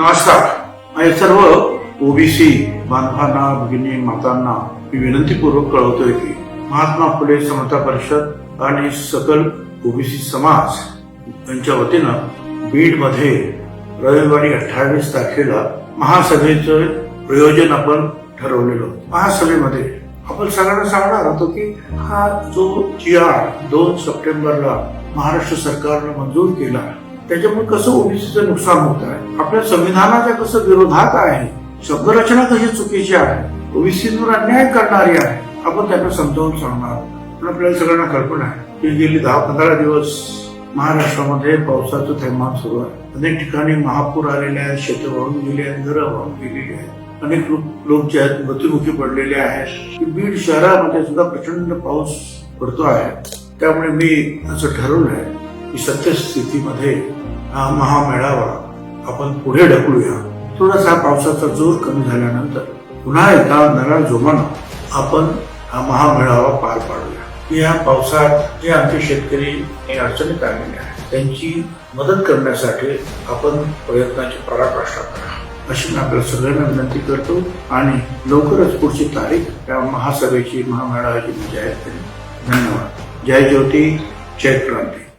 नमस्कार. माझे सर्व ओबीसी बांधवांना भगिनी मातांना मी विनंतीपूर्वक कळवतोय की महात्मा फुले समता परिषद आणि सकल ओबीसी समाज यांच्या वतीनं बीडमध्ये रविवारी अठ्ठावीस तारखेला महासभेचं प्रयोजन आपण ठरवलेलं महासभेमध्ये आपण सगळ्यांना सांगणार होतो की हा जो जी आर दोन सप्टेंबरला महाराष्ट्र सरकारनं मंजूर केला त्याच्यामुळे कसं ओबीसीचं नुकसान होत आहे? आपल्या संविधानाच्या कसं विरोधात आहे? शब्दरचना कशी चुकीची आहे? ओबीसीवर अन्याय करणारी आहे? आपण त्यांना समजावून सांगणार पण आपल्याला सगळ्यांना कल्पना आहे. की गेली दहा पंधरा दिवस महाराष्ट्रामध्ये पावसाचं थैमान सुरू आहे. अनेक ठिकाणी महापूर आलेले आहेत शेत वाहून गेली आहेत घरं वाहून गेलेली आहेत. अनेक लोक लोक जे आहेत मृत्युमुखी पडलेले आहेत. बीड शहरामध्ये सुद्धा प्रचंड पाऊस पडतो आहे. त्यामुळे मी असं ठरवलं आहे की सत्यस्थितीमध्ये हा महामेळावा आपण पुढे ढकलूया. थोडासा पावसाचा जोर कमी झाल्यानंतर पुन्हा एकदा नव्या जोमानं आपण हा महामेळावा पार पाडूया. या पावसात जे आमचे शेतकरी हे अडचणीत आलेले आहेत त्यांची मदत करण्यासाठी आपण प्रयत्नाची पराकाष्ठा करा. अशी मी आपल्या सगळ्यांना विनंती करतो आणि लवकरच पुढची तारीख या महासभेची महामेळाव्याची मी म्हणजे जाहीर करेन धन्यवाद. जय ज्योती जय क्रांती.